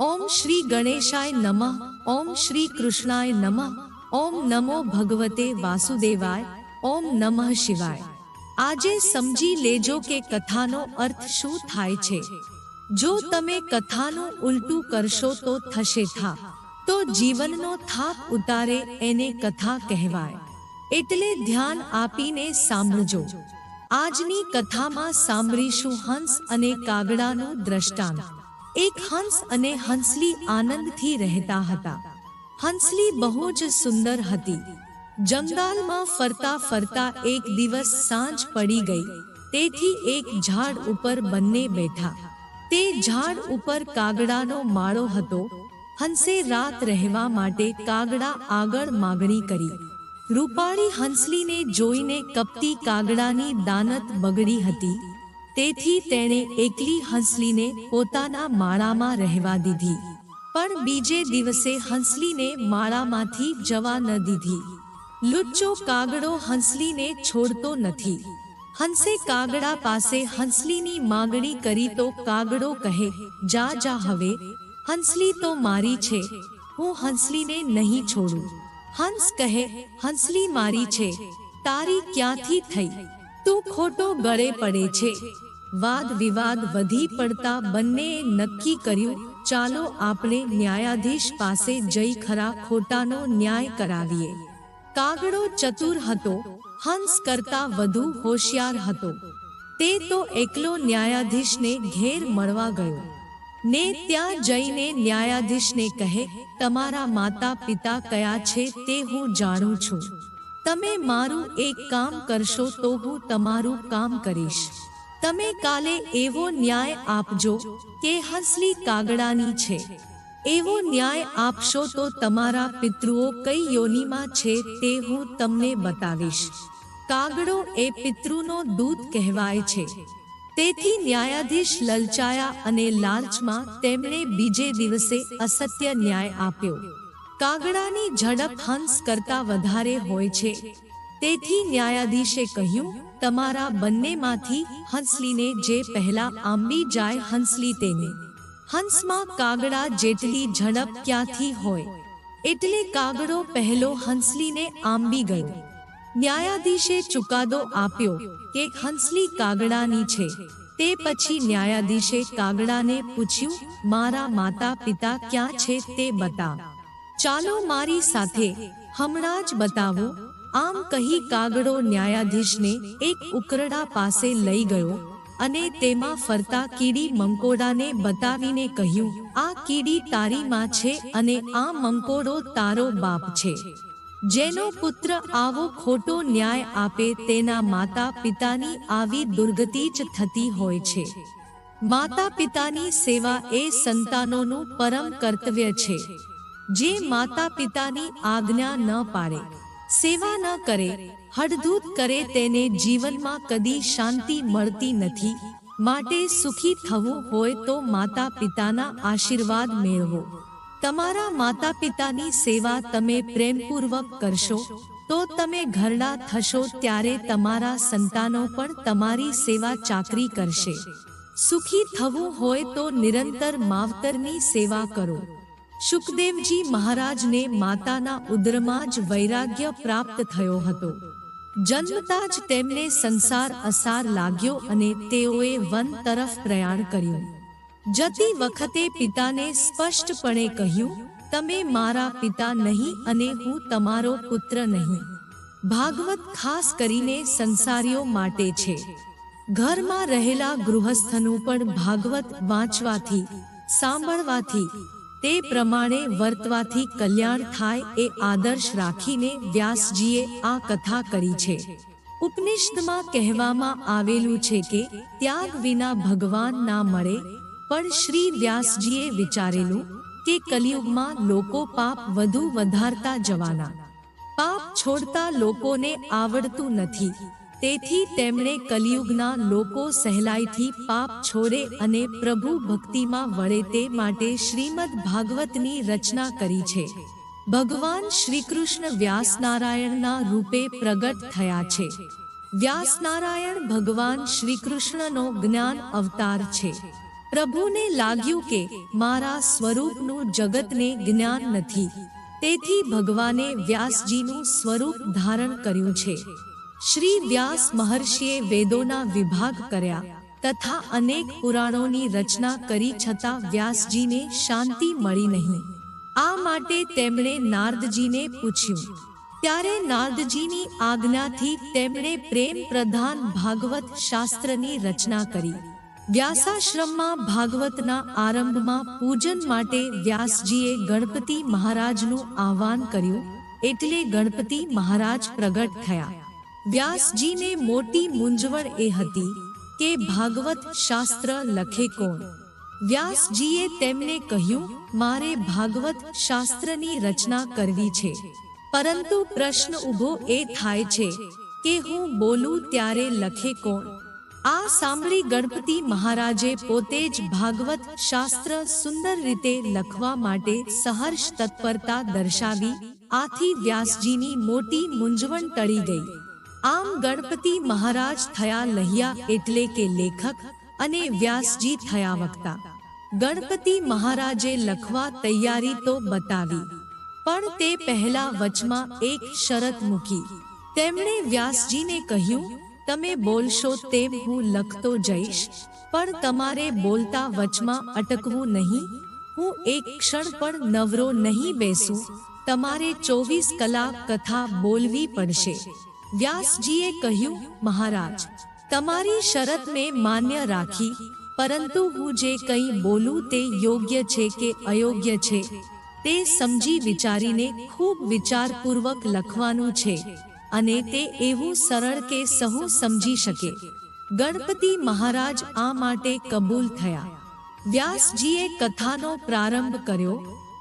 ઓમ શ્રી ગણેશાય નમઃ, ઓમ શ્રી કૃષ્ણાય નમઃ, ઓમ નમો ભગવતે વાસુદેવાય, ઓમ નમઃ શિવાય. આજે સમજી લેજો કે કથાનો અર્થ શું થાય છે. જો તમે કથાનું ઉલટું કરશો તો થશે થા તો જીવનનો થાક ઉતારે એને કથા કહેવાય. એટલે ધ્યાન આપીને સાંભળજો. આજની કથામાં સાંભળીશું હંસ અને કાગડાનું દ્રષ્ટાંત. એક હંસ અને હંસલી આનંદથી રહેતા હતા. હંસલી બહુ જ સુંદર હતી. જંગલમાં ફરતા ફરતા એક દિવસ સાંજ પડી ગઈ. તેથી એક ઝાડ ઉપર બંને બેઠા. તે ઝાડ ઉપર કાગડાનો માળો હતો. હંસે રાત રહેવા માટે કાગડા આગળ માગણી કરી. રૂપાળી હંસલીને જોઈને કપતી કાગડાની દાનત બગડી હતી. તેથી તેણે એકલી હંસલીને પોતાના માળામાં રહેવા દીધી. પણ બીજે દિવસે હંસલીને માળામાંથી જવા ન દીધી. લુચ્ચો કાગડો હંસલીને છોડતો નથી. હંસે કાગડા પાસે હંસલીની માગણી કરી તો કાગડો કહે, જા જા હવે. હંસલી તો મારી છે. હું હંસલીને નહીં છોડું. હંસ કહે, હંસલી મારી છે. તારી ક્યાંથી થઈ? તું ખોટો ગળે પડે છે. વાદ વિવાદ વધી પડતા બંનેએ નક્કી કર્યું, ચાલો આપણે ન્યાયાધીશ પાસે જઈ ખરા ખોટાનો ન્યાય કરાવીએ. કાગડો ચતુર હતો, હંસ કરતા વધુ હોશિયાર હતો. તે તો એકલો ન્યાયાધીશને ઘેર મળવા ગયો. ને ત્યાં જઈને ન્યાયાધીશને કહે, તમારા માતા પિતા કયા છે તે હું જાણું છું. તમે મારું એક કામ કરશો તો હું તમારું કામ કરીશ. તમે કાલે એવો ન્યાય આપજો કે હંસલી કાગડાની છે. એવો ન્યાય આપશો તો તમારા પિતૃઓ કઈ યોનિમાં છે તે હું તમને બતાવીશ. કાગડો એ પિતૃનો દૂત કહેવાય છે. તેથી ન્યાયાધીશ લલચાયા અને લાલચમાં તેમણે બીજે દિવસે અસત્ય ન્યાય આપ્યો. કાગડાની ઝડપ હંસ કરતા વધારે હોય છે. તેથી ન્યાયાધીશે કહ્યું તમારા બંનેમાંથી હંસલીને જે પહેલા આંબી જાય હંસલી તેને. હંસમાં કાગડા જેટલી ઝડપ ક્યાંથી હોય, એટલે કાગડો પહેલો હંસલીને આંબી ગયો. ન્યાયાધીશે ચુકાદો આપ્યો કે હંસલી કાગડાની છે. તે પછી ન્યાયાધીશે કાગડાને પૂછ્યું, મારા માતા પિતા ક્યાં છે તે બતા. ચાલો મારી સાથે હમણાં જ બતાવો. આમ કહી કાગડો ન્યાયાધીશને એક ઉકરડા પાસે લઈ ગયો અને તેમાં ફરતા કીડી મંકોડાને બતાવીને કહ્યું, આ કીડી તારી માં છે અને આ મંકોડો તારો બાપ છે. જેનો પુત્ર આવો ખોટો ન્યાય આપે તેના માતા પિતાની આવી દુર્ગતિ જ થતી હોય છે. માતા પિતાની સેવા એ સંતાનોનું પરમ કર્તવ્ય છે, જે માતા પિતાની આજ્ઞા ન પાડે. સેવા ન કરે હડધૂત કરે તેને જીવનમાં કદી શાંતિ મળતી નથી. માટે સુખી થવું હોય તો માતા પિતાના આશીર્વાદ મેળવો. તમારા માતા પિતાની સેવા તમે પ્રેમપૂર્વક કરશો, તો તમે ઘરડા થશો ત્યારે તમારા સંતાનો પણ તમારી સેવા ચાકરી કરશે. સુખી થવું હોય તો નિરંતર માવતરની સેવા કરો. શુકદેવજી મહારાજને માતાના ઉદરમાં જ વૈરાગ્ય પ્રાપ્ત થયો હતો. જન્મતા જ તેમને સંસાર અસાર લાગ્યો અને તેઓએ વન તરફ પ્રયાણ કર્યું. જતી વખતે પિતાને સ્પષ્ટપણે કહ્યું, તમે મારા પિતા નહીં અને હું તમારો પુત્ર નહીં. ભાગવત ખાસ કરીને સંસારીઓ માટે છે. ઘરમાં રહેલા ગૃહસ્થનું પણ ભાગવત વાંચવાથી, સાંભળવાથી તે પ્રમાણે વર્તવાથી કલ્યાણ થાય એ આદર્શ રાખીને વ્યાસજીએ આ કથા કરી છે. ઉપનિષદમાં કહેવામાં આવેલું છે કે, ત્યાગ વિના ભગવાન ના મળે, પણ શ્રી વ્યાસજીએ વિચારેલું કે કલિયુગમાં લોકો પાપ વધુ વધારતા જવાના. પાપ છોડતા લોકોને આવડતું નથી. તેથી તેમણે કલિયુગના લોકો સહેલાઈથી પાપ છોડે અને પ્રભુ ભક્તિમાં વળે તે માટે શ્રીમદ ભાગવતની રચના કરી છે. ભગવાન શ્રીકૃષ્ણ વ્યાસનારાયણના રૂપે પ્રગટ થયા છે. વ્યાસનારાયણ ભગવાન શ્રી કૃષ્ણનો જ્ઞાન અવતાર છે. પ્રભુને લાગ્યું કે મારા સ્વરૂપનું જગતને જ્ઞાન નથી. તેથી ભગવાને વ્યાસજીનું સ્વરૂપ ધારણ કર્યું છે. શ્રી વ્યાસ મહર્ષિએ વેદોના વિભાગ કર્યા, તથા અનેક પુરાણોની રચના કરી છતાં વ્યાસજીને શાંતિ મળી નહીં. આ માટે તેમણે નારદજીને પૂછ્યું, ત્યારે નારદજીની આજ્ઞાથી તેમણે પ્રેમ પ્રધાન ભાગવત શાસ્ત્રની રચના કરી. વ્યાસાશ્રમમાં ભાગવતના આરંભમાં પૂજન માટે વ્યાસજીએ ગણપતિ મહારાજનું આહ્વાન કર્યું, એટલે ગણપતિ મહારાજ પ્રગટ થયા. વ્યાસજીને મોટી મૂંઝવણ એ હતી કે ભાગવત શાસ્ત્ર લખે કોણ? વ્યાસજીએ તેમને કહ્યું, મારે ભાગવત શાસ્ત્રની રચના કરવી છે. પરંતુ પ્રશ્ન ઊભો એ થાય છે કે હું બોલું ત્યારે લખે કોણ? આ સાંભળી ગણપતિ મહારાજે પોતે જ ભાગવત શાસ્ત્ર સુંદર રીતે લખવા માટે સહર્ષ તત્પરતા દર્શાવી, આથી વ્યાસજીની મોટી મૂંઝવણ ટળી ગઈ. આમ ગણપતિ મહારાજ થયા લહિયા એટલે કે લેખક અને વ્યાસજી થયા વક્તા. ગણપતિ મહારાજે લખવા તૈયારી તો બતાવી, પણ તે પહેલા વચમાં એક શરત મૂકી. તેમણે વ્યાસજીને કહ્યું, તમે બોલશો તેમ હું લખતો જઈશ, પણ તમારે બોલતા વચમાં અટકવું નહીં. હું એક ક્ષણ પણ નવરો નહીં બેસું. તમારે ચોવીસ કલાક કથા બોલવી પડશે. વ્યાસજીએ કહ્યું, મહારાજ, તમારી શરત મેં માન્ય રાખી, પરંતુ હું જે કંઈ બોલું તે યોગ્ય છે કે અયોગ્ય છે, તે સમજી વિચારીને ખૂબ વિચારપૂર્વક લખવાનું છે અને તે એવું સરળ કે સહુ સમજી શકે. ગણપતિ મહારાજ આ માટે કબૂલ થયા. વ્યાસજીએ કથાનો પ્રારંભ કર્યો,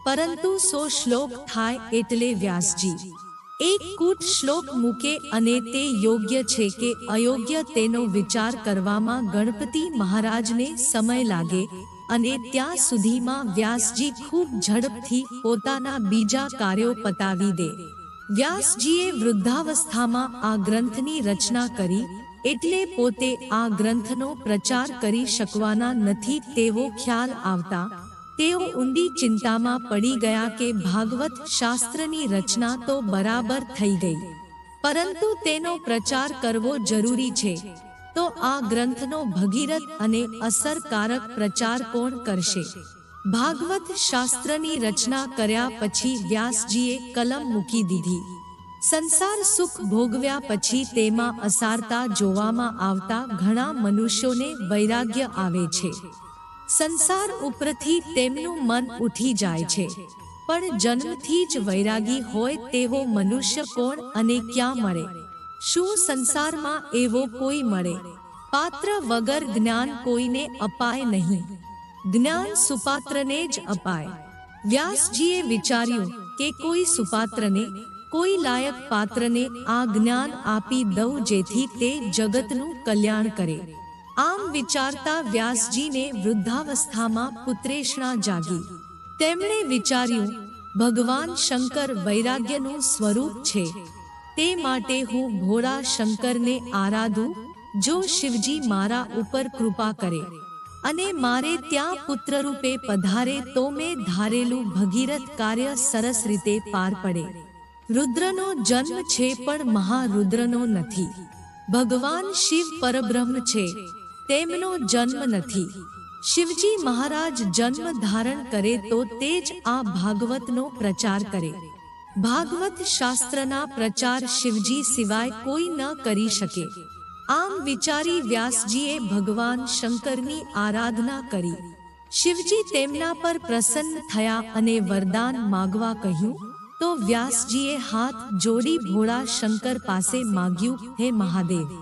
પરંતુ સો શ્લોક થાય એટલે વ્યાસજી એક કૂટ શ્લોક મૂકે અને તે યોગ્ય છે કે અયોગ્ય તેનો વિચાર કરવામાં ગણપતિ મહારાજને સમય લાગે અને ત્યાં સુધીમાં વ્યાસજી ખૂબ ઝડપથી પોતાના બીજા કાર્યો પતાવી દે. વ્યાસજીએ વૃદ્ધાવસ્થામાં આ ગ્રંથની રચના કરી એટલે પોતે આ ગ્રંથનો પ્રચાર કરી શકવાના નથી તેવો ખ્યાલ આવતા તેઓ ઊંડી ચિંતામાં પડી ગયા કે ભાગવત શાસ્ત્રની રચના તો બરાબર થઈ ગઈ. પરંતુ તેનો પ્રચાર કરવો જરૂરી છે. તો આ ગ્રંથનો ભગીરથ અને અસરકારક પ્રચાર કોણ કરશે? ભાગવત શાસ્ત્રની રચના કર્યા પછી વ્યાસજીએ કલમ મૂકી દીધી. સંસાર સુખ ભોગવ્યા પછી તેમાં અસારતા જોવામાં આવતા ઘણા મનુષ્યોને વૈરાગ્ય આવે છે. સંસાર ઉપરથી તેમનું મન ઉઠી જાય છે. પણ જન્મથી જ વૈરાગી હોય તેવો મનુષ્ય કોણ અને ક્યાં મળે? શું સંસારમાં એવો કોઈ મળે? પાત્ર વગર જ્ઞાન કોઈને અપાય નહીં. જ્ઞાન સુપાત્રને જ અપાય. વ્યાસજીએ વિચાર્યું કે કોઈ સુપાત્રને, કોઈ લાયક પાત્રને આ જ્ઞાન આપી દઉં જેથી તે જગતનું કલ્યાણ કરે. આમ વિચારતા વ્યાસજીને વૃદ્ધાવસ્થામાં પુત્રેષણા જાગી. તેમણે વિચાર્યું, ભગવાન શંકર વૈરાગ્યનું સ્વરૂપ છે. તે માટે હું ભોળા શંકરને આરાધું, જો શિવજી મારા ઉપર કૃપા કરે. અને મારે ત્યાં પુત્રરૂપે પધારે તો મેં ધારેલું ભગીરથ કાર્ય સરસ રીતે પાર પડે. રુદ્રનો જન્મ છે પણ મહારુદ્રનો નથી. ભગવાન શિવ પરબ્રહ્મ છે. તેમનો જન્મ નથી. શિવજી મહારાજ જન્મ ધારણ કરે તો તે જ આ ભાગવતનો પ્રચાર કરે. ભાગવત શાસ્ત્રના પ્રચાર શિવજી સિવાય કોઈ ન કરી શકે. આમ વિચારી વ્યાસજીએ ભગવાન શંકરની આરાધના કરી. શિવજી તેમના પર પ્રસન્ન થયા અને વરદાન માગવા કહ્યું, તો વ્યાસજીએ હાથ જોડી ભોળા શંકર પાસે માગ્યું, હે મહાદેવ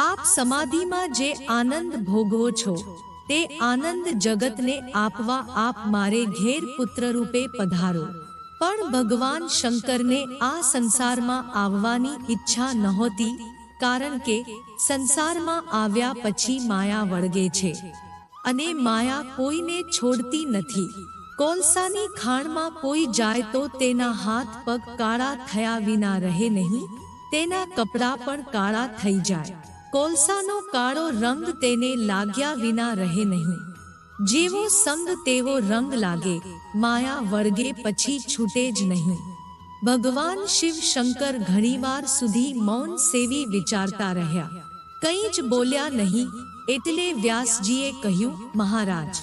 આપ સમાધિમાં જે આનંદ ભોગવો છો, તે આનંદ જગતને આપવા આપ મારે ઘેર પુત્ર રૂપે પધારો. પણ ભગવાન શંકરને આ સંસારમાં આવવાની ઈચ્છા નહોતી, કારણ કે સંસારમાં આવ્યા પછી માયા વળગે છે. અને માયા કોઈને છોડતી નથી. કોલસાની ખાણમાં કોઈ જાય તો તેના હાથ પગ કાળા થયા વિના રહે નહીં, તેના કપડાં પણ કાળા થઈ જાય. કોલસાનો કાળો રંગ તેને લાગ્યા વિના રહે નહીં. જેવો સંગ તેવો રંગ લાગે, માયા વળગે પછી છૂટે જ નહીં. ભગવાન શિવ શંકર ઘણીવાર સુધી મૌન સેવી વિચારતા રહ્યા. કંઈ જ બોલ્યા નહીં, એટલે વ્યાસજીએ કહ્યું, મહારાજ,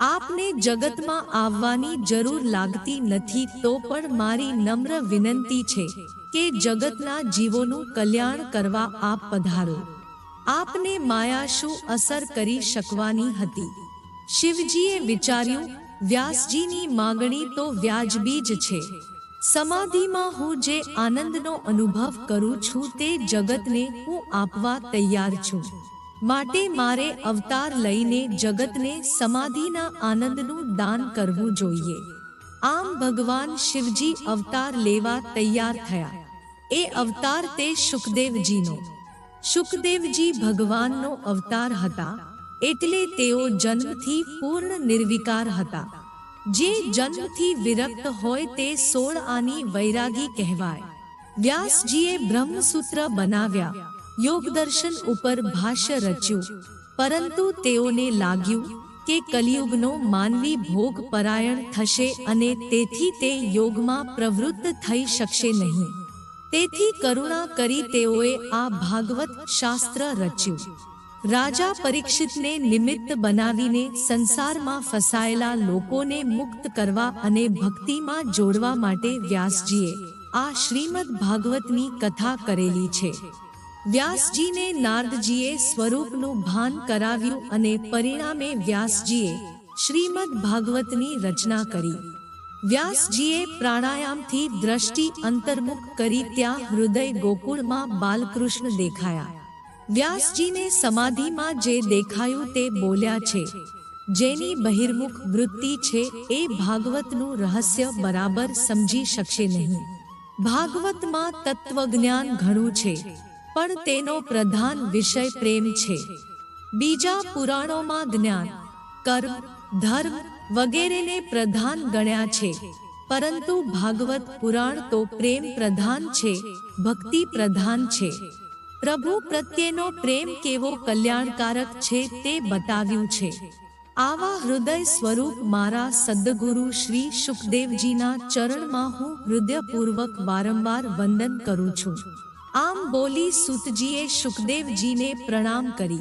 આપને જગતમાં આવવાની જરૂર લાગતી નથી તો પણ મારી નમ્ર વિનંતી છે કે જગતના જીવોનું કલ્યાણ કરવા આપ પધારો. આપને માયા શું અસર કરી શકવાની હતી. શિવજીએ વિચાર્યું, વ્યાસજીની માગણી તો વ્યાજબી જ છે. સમાધિમાં હું જે આનંદનો અનુભવ કરું છું તે જગતને હું આપવા તૈયાર છું. માટે મારે અવતાર લઈને જગતને સમાધિના આનંદનું દાન કરવું જોઈએ. આમ ભગવાન શિવજી અવતાર લેવા તૈયાર થયા. એ અવતાર તે શુકદેવજીનો શુકદેવજી ભગવાનનો અવતાર હતા એટલે તેઓ જન્મથી પૂર્ણ નિર્વિકાર હતા. જે જન્મથી વિરક્ત હોય તે સોળ આની વૈરાગી કહેવાય. વ્યાસજીએ બ્રહ્મસૂત્ર બનાવ્યા, યોગદર્શન ઉપર ભાષ્ય રચ્યું, પરંતુ તેઓને લાગ્યું કે કલિયુગનો માનવી ભોગ પરાયણ થશે અને તેથી તે યોગમાં પ્રવૃત્ત થઈ શકશે નહીં. તેથી કરુણા કરી તેઓએ આ ભાગવત શાસ્ત્ર રચ્યું. રાજા પરીક્ષિતને નિમિત્ત બનાવીને સંસારમાં ફસાયેલા લોકોને મુક્ત કરવા અને ભક્તિમાં જોડવા માટે વ્યાસજીએ આ શ્રીમદ ભાગવતની કથા કરેલી છે. વ્યાસજીને નારદજીએ સ્વરૂપનું ભાન કરાવ્યું અને પરિણામે વ્યાસજીએ શ્રીમદ ભાગવતની રચના કરી. વ્યાસજીએ પ્રાણાયામથી દ્રષ્ટિ અંતર્મુખ કરી ત્યાં હૃદય ગોકુળમાં બાલકૃષ્ણ દેખાયા. વ્યાસજીને સમાધિમાં જે દેખાયું તે બોલ્યા છે, જેની બહિર્મુખ વૃત્તિ છે એ ભાગવતનું રહસ્ય બરાબર સમજી શકશે નહીં. ભાગવતમાં તત્વજ્ઞાન ઘણું છે, પણ તેનો પ્રધાન વિષય પ્રેમ છે. બીજા પુરાણોમાં જ્ઞાન, કર્મ, ધર્મ વગેરેને પ્રધાન ગણ્યા છે. પરંતુ ભાગવત પુરાણ તો પ્રેમ પ્રધાન છે, ભક્તિ પ્રધાન છે. પ્રભુ પ્રત્યેનો પ્રેમ કેવો કલ્યાણકારક છે તે બતાવ્યું છે. આવા હૃદય સ્વરૂપ મારા સદ્ગુરુ શ્રી સુખદેવજીના ચરણમાં હું હૃદયપૂર્વક વારંવાર વંદન કરું છું. આમ બોલી સુતજીએ સુખદેવજીને પ્રણામ કરી.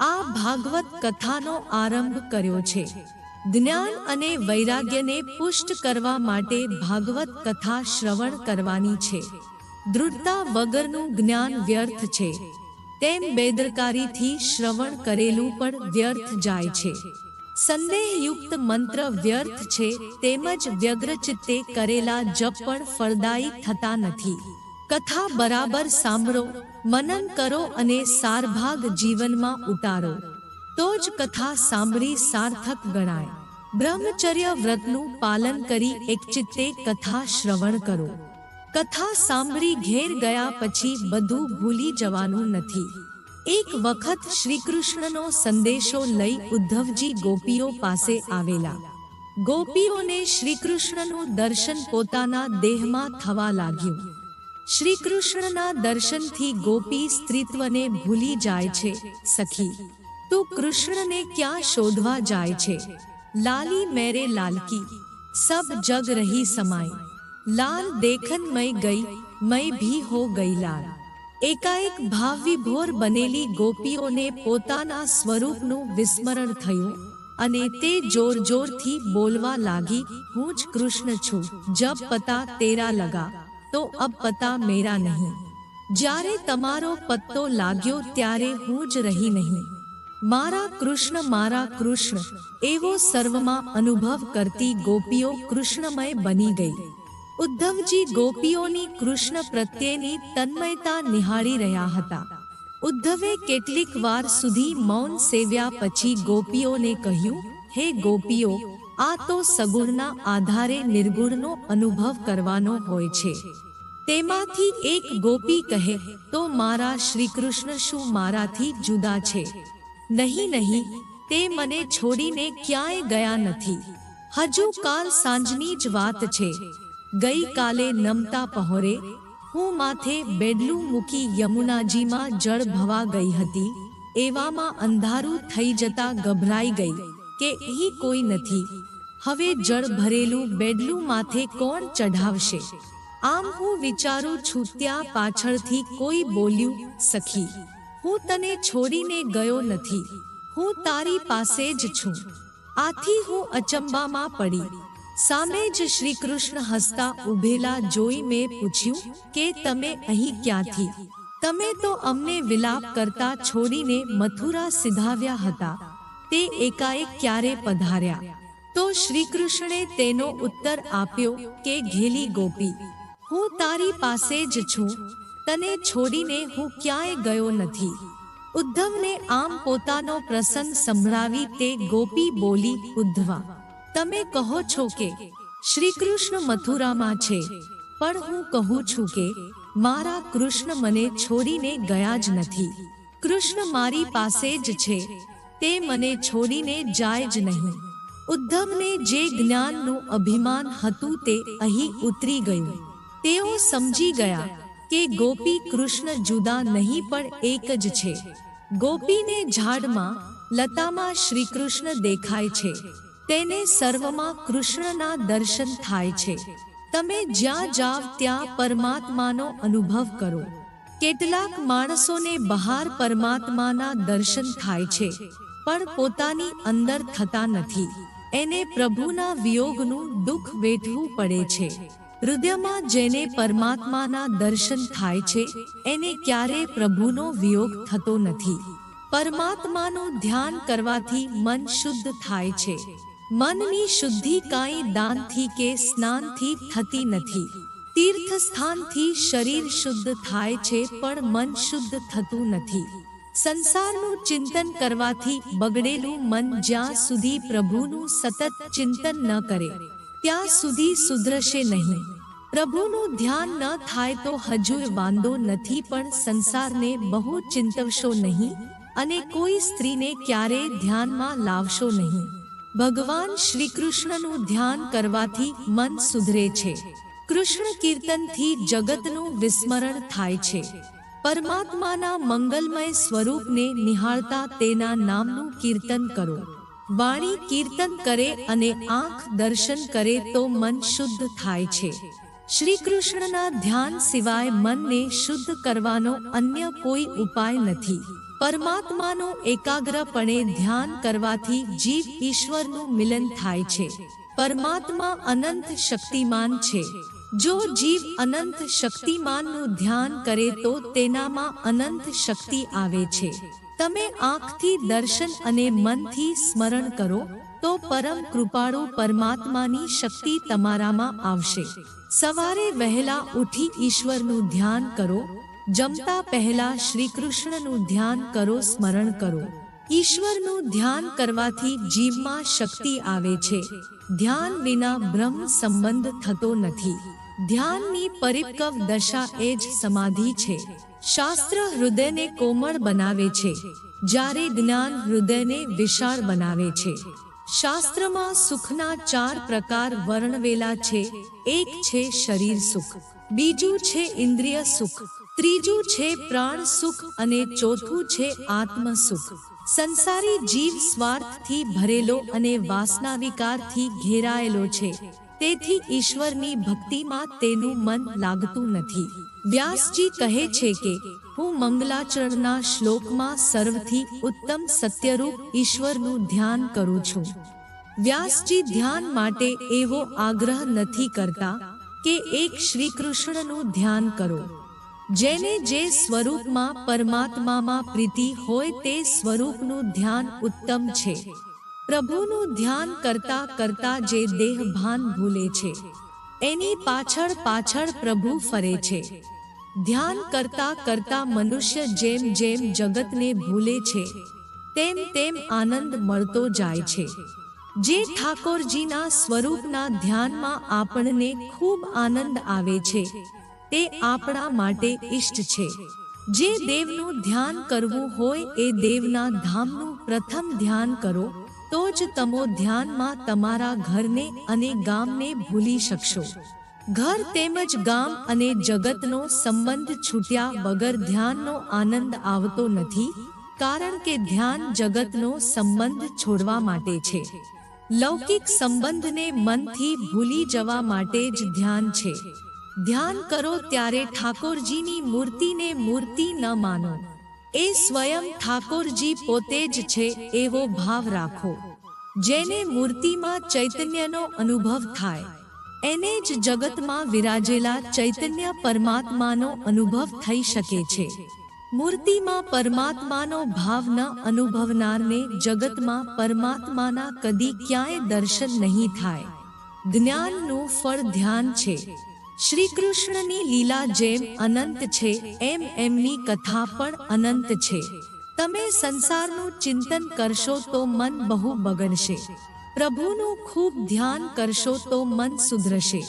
આ ભાગવત કથાનો આરંભ કર્યો છે. જ્ઞાન અને વૈરાગ્યને પુષ્ટ કરવા માટે ભાગવત કથા શ્રવણ કરવાની છે. દૃઢતા વગરનું જ્ઞાન વ્યર્થ છે. તેમ બેદરકારીથી શ્રવણ કરેલું પણ વ્યર્થ જાય છે. સંદેહયુક્ત મંત્ર વ્યર્થ છે, તેમજ વ્યગ્રચિત્તે કરેલા જપ પણ ફળદાયી થતા નથી. કથા બરાબર સાંભળો, મનન કરો અને સારભાગ જીવનમાં ઉતારો. તો જ કથા સાંભળી સાર્થક ગણાય. બ્રહ્મચર્ય વ્રતનું પાલન કરી એક ચિત્તે કથા શ્રવણ કરો. કથા સાંભળી ઘેર ગયા પછી બધું ભૂલી જવાનું નથી. એક વખત શ્રી કૃષ્ણનો સંદેશો લઈ ઉદ્ધવજી ગોપીઓ પાસે આવેલા. ગોપીઓને શ્રી કૃષ્ણનું દર્શન પોતાના દેહમાં થવા લાગ્યું. શ્રી કૃષ્ણના દર્શનથી ગોપી સ્ત્રીત્વને ભૂલી જાય છે, સખી. તું કૃષ્ણને ક્યાં શોધવા જાય છે? લાલી મેરે લાલકી સબ જગ રહી સમાઈ લાલ દેખન મય ગઈ મય ભી હો ગઈ લાલ એકાએક ભાવ વિભોર બનેલી ગોપીઓને પોતાના સ્વરૂપનું વિસ્મરણ થયું અને તે જોર જોરથી બોલવા લાગી હું જ કૃષ્ણ છું જબ પતા તેરા લગા તો અબ પતા મેરા નહીં જ્યારે તમારો પત્તો લાગ્યો ત્યારે હું જ રહી નહીં મારા કૃષ્ણ મારા કૃષ્ણ, એવો સર્વમાં અનુભવ કરતી ગોપીઓ કૃષ્ણમય બની ગઈ. ઉદ્ધવજી ગોપીઓની કૃષ્ણ પ્રત્યેની તન્મયતા નિહાળી રહ્યા હતા. ઉદ્ધવે કેટલીક વાર સુધી મૌન સેવ્યા પછી ગોપીઓને કહ્યું, હે ગોપીઓ, આ તો સગુણના આધારે નિર્ગુણનો અનુભવ કરવાનો હોય છે. તેમાંથી એક ગોપી કહે, તો મારા શ્રીકૃષ્ણ શું મારાથી જુદા છે? નહીં નહીં, તે મને છોડીને ક્યાંય ગયા નથી. હજુ કાલ સાંજની જ વાત છે. ગઈ કાલે નમતા પહોરે હું માથે બેડલું મૂકી યમુનાજીમાં જળ ભવા ગઈ હતી. એવામાં અંધારું થઈ જતા ગભરાઈ ગઈ કે અહીં કોઈ નથી. હવે જળ ભરેલું બેડલું માથે કોણ ચઢાવશે? આમ હું વિચારું છું ત્યાં પાછળથી કોઈ બોલ્યું, સખી હું તને છોડીને ગયો નથી. હું તારી પાસે જ છું. આથી હું અચંબામાં પડી. સામે જ શ્રી કૃષ્ણ હસતા ઊભેલા જોઈ મેં પૂછ્યું કે તમે અહીં ક્યાંથી? તમે તો અમને વિલાપ કરતા છોડીને મથુરા સિધાવ્યા હતા. તે એકાએક ક્યારે પધાર્યા? તો શ્રી કૃષ્ણે તેનો ઉત્તર આપ્યો કે, ઘેલી ગોપી, હું તારી પાસે જ છું. તને છોડીને હું ક્યાંય ગયો નથી. ઉદ્ધવને આમ પોતાનો પ્રસંગ સંભળાવી તે ગોપી બોલી, ઉદ્ધવા, તમે કહો છો કે શ્રી કૃષ્ણ મથુરામાં છે, પણ હું કહું છું કે મારા કૃષ્ણ મને છોડીને ગયા જ નથી. કૃષ્ણ મારી પાસે જ છે, તે મને છોડીને જાય જ નહીં. ઉદ્ધવને જે જ્ઞાનનું અભિમાન હતું તે અહીં ઉતરી ગયું. તેઓ સમજી ગયા કે ગોપી કૃષ્ણ જુદા નહીં પણ એક જ છે. ગોપીને ઝાડમાં લતામાં શ્રી કૃષ્ણ દેખાય છે. તેને સર્વમાં કૃષ્ણના દર્શન થાય છે. તમે જ્યાં જાવ ત્યાં પરમાત્માનો અનુભવ કરો. કેટલાક માણસોને બહાર પરમાત્માના દર્શન થાય છે, પણ પોતાની અંદર થતા નથી. એને પ્રભુના વિયોગનું દુઃખ વેઠવું પડે છે. હૃદયમાં જેને પરમાત્માના દર્શન થાય છે, એને ક્યારે પ્રભુનો વિયોગ થતો નથી. પરમાત્માનું ધ્યાન કરવાથી મન શુદ્ધ થાય છે. મનની શુદ્ધિ કાંઈ દાનથી કે સ્નાનથી થતી નથી. તીર્થ સ્થાનથી શરીર શુદ્ધ થાય છે, પણ મન શુદ્ધ થતું નથી. સંસારનું ચિંતન કરવાથી બગડેલું મન જ્યાં સુધી પ્રભુનું સતત ચિંતન ન કરે. ત્યાં સુધી સુધરશે નહીં. પ્રભુનું ધ્યાન ન થાય તો હજુર વાંધો નથી, પણ સંસારને બહુ ચિંતવશો નહીં અને કોઈ સ્ત્રીને ક્યારેય ધ્યાનમાં લાવશો નહીં. ભગવાન શ્રી કૃષ્ણનું ધ્યાન કરવાથી મન સુધરે છે. કૃષ્ણ કીર્તનથી જગતનું વિસ્મરણ થાય છે. પરમાત્માના મંગલમય સ્વરૂપને નિહાળતા તેના નામનું કીર્તન કરો. વાણી કીર્તન કરે અને આંખ દર્શન કરે તો મન શુદ્ધ થાય છે. શ્રી કૃષ્ણના ધ્યાન સિવાય મનને શુદ્ધ કરવાનો અન્ય કોઈ ઉપાય નથી. પરમાત્માનો એકાગ્રપણે ધ્યાન કરવાથી જીવ ઈશ્વરનું મિલન થાય છે. પરમાત્મા અનંત શક્તિમાન છે. જો જીવ અનંત શક્તિમાનનું ધ્યાન કરે તો તેનામાં અનંત શક્તિ આવે છે. તમે આંખથી દર્શન અને મનથી સ્મરણ કરો, તો પરમ કૃપાળુ પરમાત્માની શક્તિ તમારામાં આવશે. સવારે વહેલા ઉઠી ઈશ્વરનું ધ્યાન કરો, જમતા પહેલા શ્રી કૃષ્ણનું ધ્યાન કરો, સ્મરણ કરો. ઈશ્વરનું ધ્યાન કરવાથી જીવમાં શક્તિ આવે છે. ધ્યાન વિના બ્રહ્મ સંબંધ થતો નથી. ધ્યાનની પરિપક્વ દશા એ જ સમાધિ છે. શાસ્ત્ર હૃદયને કોમળ બનાવે છે, જ્યારે જ્ઞાન હૃદયને વિશાળ બનાવે છે. શાસ્ત્રમાં સુખના ચાર પ્રકાર વર્ણવેલા છે, એક છે શરીર સુખ, બીજું છે ઇન્દ્રિય સુખ, ત્રીજું છે પ્રાણ સુખ અને ચોથું છે આત્મ સુખ. સંસારી જીવ સ્વાર્થથી ભરેલો અને વાસના વિકારથી ઘેરાયેલો છે. તેથી ઈશ્વરની ભક્તિમાં તેનું મન લાગતું નથી. વ્યાસજી કહે છે કે, હું મંગલાચરણના શ્લોકમાં સર્વથી ઉત્તમ સત્યરૂપ ઈશ્વરનું ધ્યાન કરું છું. વ્યાસજી ધ્યાન માટે એવો આગ્રહ નથી કરતા કે એક શ્રી કૃષ્ણનું ધ્યાન કરો. જેને જે સ્વરૂપમાં પરમાત્મામાં પ્રીતિ હોય તે સ્વરૂપનું ધ્યાન ઉત્તમ છે. પ્રભુનું ધ્યાન કરતા કરતા જે દેહ ભાન ભૂલે છે, એની પાછળ પાછળ પ્રભુ ફરે છે. ધ્યાન કરતા કરતા મનુષ્ય જેમ જેમ જગતને ભૂલે છે, તેમ તેમ આનંદ મળતો જાય છે. જે ઠાકોરજીના સ્વરૂપના ધ્યાનમાં આપણને ખૂબ આનંદ આવે છે, તે આપણા માટે ઈષ્ટ છે. જે દેવનું ધ્યાન કરવું હોય એ દેવના ધામનું પ્રથમ ધ્યાન કરો તો જ તમો ધ્યાનમાં તમારા ઘરને અને ગામને ભૂલી શકશો. ઘર તેમજ ગામ અને જગતનો સંબંધ છૂટ્યા વગર ધ્યાનનો આનંદ આવતો નથી, કારણ કે ધ્યાન જગતનો સંબંધ છોડવા માટે છે. લૌકિક સંબંધને મનથી ભૂલી જવા માટે જ ધ્યાન છે. ધ્યાન કરો ત્યારે ઠાકોરજીની મૂર્તિને મૂર્તિ ન માનો. એ સ્વયં ઠાકોરજી પોતે જ છે એવો ભાવ રાખો. જેને મૂર્તિમાં ચૈતન્યનો અનુભવ થાય, એને જ જગતમાં વિરાજેલા ચૈતન્ય પરમાત્માનો અનુભવ થઈ શકે છે. મૂર્તિમાં પરમાત્માનો ભાવ ન અનુભવનારને જગતમાં પરમાત્માના કદી ક્યાંય દર્શન નહીં થાય. જ્ઞાનનું ફળ ધ્યાન છે. શ્રી કૃષ્ણની લીલા જેમ અનંત છે, એમ એમની કથા પણ અનંત છે. તમે સંસારનું ચિંતન કરશો તો મન બહુ બગડશે. પ્રભુનું ખૂબ ધ્યાન કરશો તો મન સુધરશે.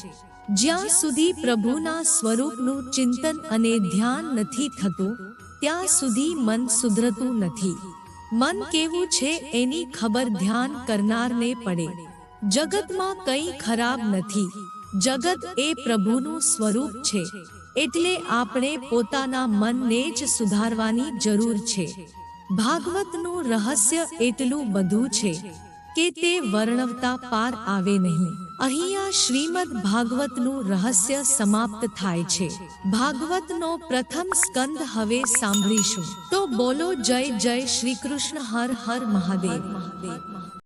જ્યાં સુધી પ્રભુના સ્વરૂપનું ચિંતન અને ધ્યાન નથી થતું, ત્યાં સુધી મન સુધરતું નથી. મન કેવું છે એની ખબર ધ્યાન કરનારને પડે. જગતમાં કંઈ ખરાબ નથી. જગત એ પ્રભુનું સ્વરૂપ છે. એટલે આપણે પોતાના મનને જ સુધારવાની જરૂર છે. ભાગવતનું રહસ્ય એટલું બધું છે કે તે વર્ણવતા પાર આવે નહીં. અહીંયા શ્રીમદ ભાગવતનું રહસ્ય સમાપ્ત થાય છે. ભાગવતનો પ્રથમ સ્કંદ હવે સાંભળીશું. તો બોલો જય જય શ્રી કૃષ્ણ હર હર મહાદેવ. મહાદેવ